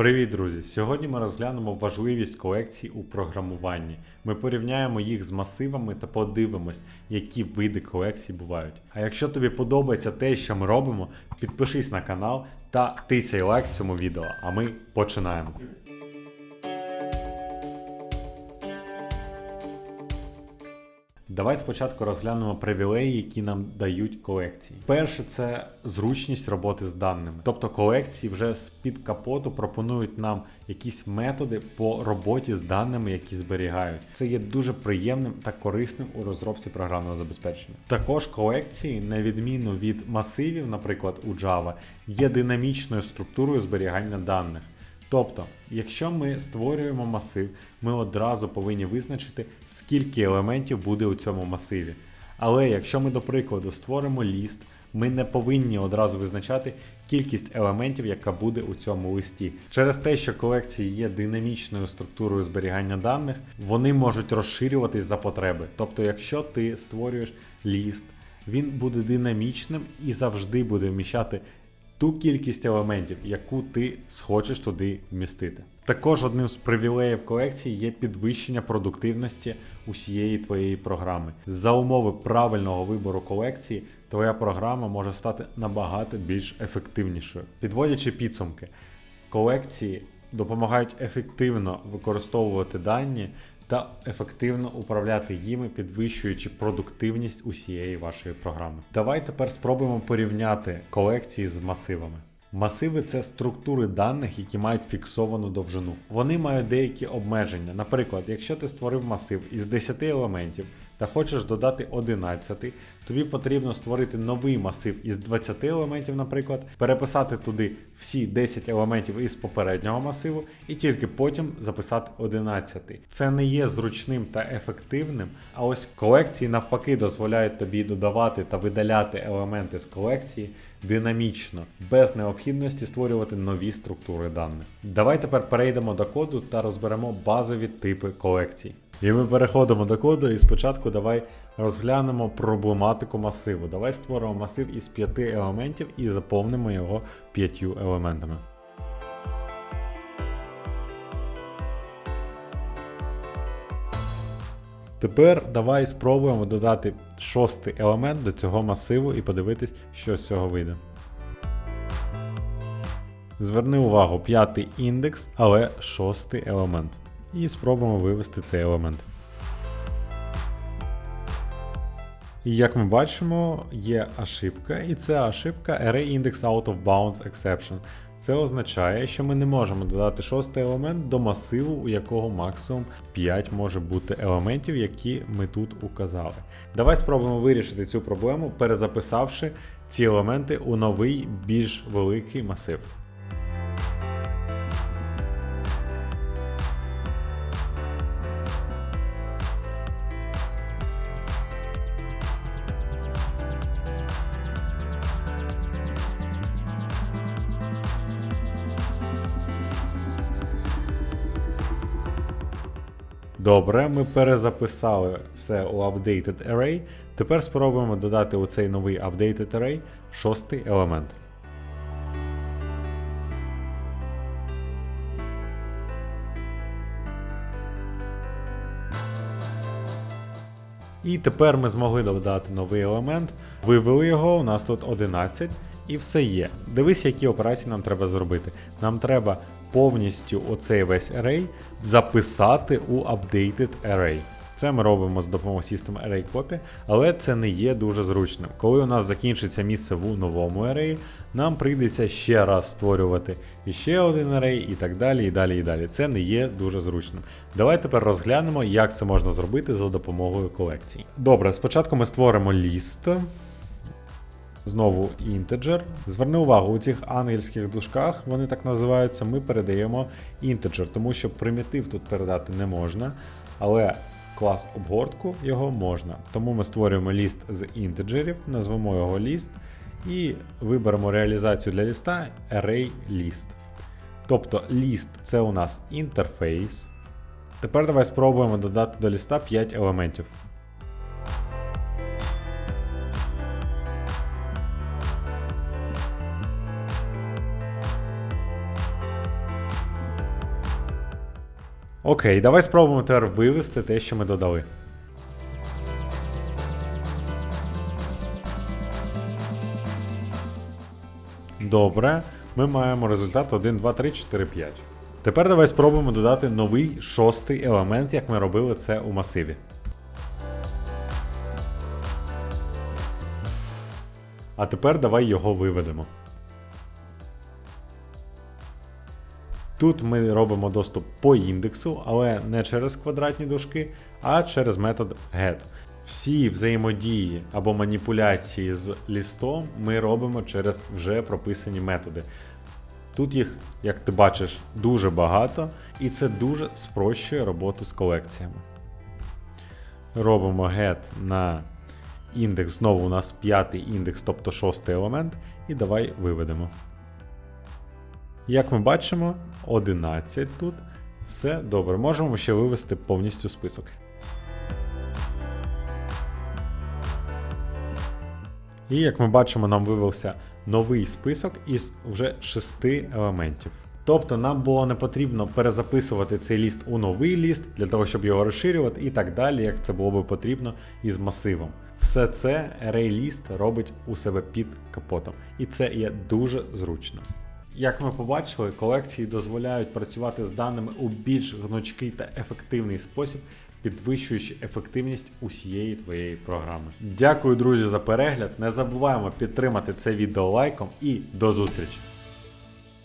Привіт, друзі! Сьогодні ми розглянемо важливість колекцій у програмуванні. Ми порівняємо їх з масивами та подивимось, які види колекцій бувають. А якщо тобі подобається те, що ми робимо, підпишись на канал та тисяй лайк цьому відео, а ми починаємо. Давай спочатку розглянемо привілеї, які нам дають колекції. Перше, це зручність роботи з даними. Тобто колекції вже з-під капоту пропонують нам якісь методи по роботі з даними, які зберігають. Це є дуже приємним та корисним у розробці програмного забезпечення. Також колекції, на відміну від масивів, наприклад, у Java, є динамічною структурою зберігання даних. Тобто, якщо ми створюємо масив, ми одразу повинні визначити, скільки елементів буде у цьому масиві. Але якщо ми, до прикладу, створимо ліст, ми не повинні одразу визначати кількість елементів, яка буде у цьому листі. Через те, що колекції є динамічною структурою зберігання даних, вони можуть розширюватись за потреби. Тобто, якщо ти створюєш ліст, він буде динамічним і завжди буде вміщати ту кількість елементів, яку ти схочеш туди вмістити. Також одним з привілеїв колекції є підвищення продуктивності усієї твоєї програми. За умови правильного вибору колекції, твоя програма може стати набагато більш ефективнішою. Підводячи підсумки, колекції допомагають ефективно використовувати дані та ефективно управляти їми, підвищуючи продуктивність усієї вашої програми. Давай тепер спробуємо порівняти колекції з масивами. Масиви це структури даних, які мають фіксовану довжину. Вони мають деякі обмеження. Наприклад, якщо ти створив масив із 10 елементів та хочеш додати 11, тобі потрібно створити новий масив із 20 елементів, наприклад, переписати туди всі 10 елементів із попереднього масиву і тільки потім записати 11. Це не є зручним та ефективним, а ось колекції навпаки дозволяють тобі додавати та видаляти елементи з колекції динамічно, без необхідності створювати нові структури даних. Давай тепер перейдемо до коду та розберемо базові типи колекцій. І ми переходимо до коду, і спочатку давай розглянемо проблематику масиву. Давай створимо масив із п'яти елементів і заповнимо його п'ятью елементами. Тепер давай спробуємо додати шостий елемент до цього масиву і подивитись, що з цього вийде. Зверни увагу, п'ятий індекс, але шостий елемент. І спробуємо вивести цей елемент. І як ми бачимо, є ошибка, і це ошибка Array Index Out of Bounds Exception. Це означає, що ми не можемо додати шостий елемент до масиву, у якого максимум 5 може бути елементів, які ми тут указали. Давай спробуємо вирішити цю проблему, перезаписавши ці елементи у новий більш великий масив. Добре, ми перезаписали все у Updated Array. Тепер спробуємо додати у цей новий Updated Array шостий елемент. І тепер ми змогли додати новий елемент. Вивели його, у нас тут 11. І все є. Дивись, які операції нам треба зробити. Нам треба повністю оцей весь array записати у updated array. Це ми робимо з допомогою System Array Copy, але це не є дуже зручним. Коли у нас закінчиться місце в новому array, нам прийдеться ще раз створювати іще один array і так далі. і далі, і далі. Це не є дуже зручним. Давай тепер розглянемо, як це можна зробити за допомогою колекцій. Добре, спочатку ми створимо ліст. Знову інтеджер. Зверни увагу, у цих ангельських дужках, вони так називаються, ми передаємо інтеджер, тому що примітив тут передати не можна, але клас обгортку його можна. Тому ми створюємо ліст з інтеджерів, назвемо його ліст і виберемо реалізацію для ліста array list. Тобто ліст це у нас інтерфейс. Тепер давай спробуємо додати до ліста 5 елементів. Окей, давай спробуємо тепер вивести те, що ми додали. Добре, ми маємо результат 1, 2, 3, 4, 5. Тепер давай спробуємо додати новий шостий елемент, як ми робили це у масиві. А тепер давай його виведемо. Тут ми робимо доступ по індексу, але не через квадратні дужки, а через метод get. Всі взаємодії або маніпуляції з лістом ми робимо через вже прописані методи. Тут їх, як ти бачиш, дуже багато, і це дуже спрощує роботу з колекціями. Робимо get на індекс, знову у нас п'ятий індекс, тобто шостий елемент, і давай виведемо. Як ми бачимо, 11 тут. Все добре. Можемо ще вивести повністю список. І як ми бачимо, нам вивився новий список із вже 6 елементів. Тобто нам було не потрібно перезаписувати цей ліст у новий ліст для того, щоб його розширювати і так далі, як це було би потрібно із масивом. Все це ArrayList робить у себе під капотом, і це є дуже зручно. Як ми побачили, колекції дозволяють працювати з даними у більш гнучкий та ефективний спосіб, підвищуючи ефективність усієї твоєї програми. Дякую, друзі, за перегляд. Не забуваємо підтримати це відео лайком і до зустрічі!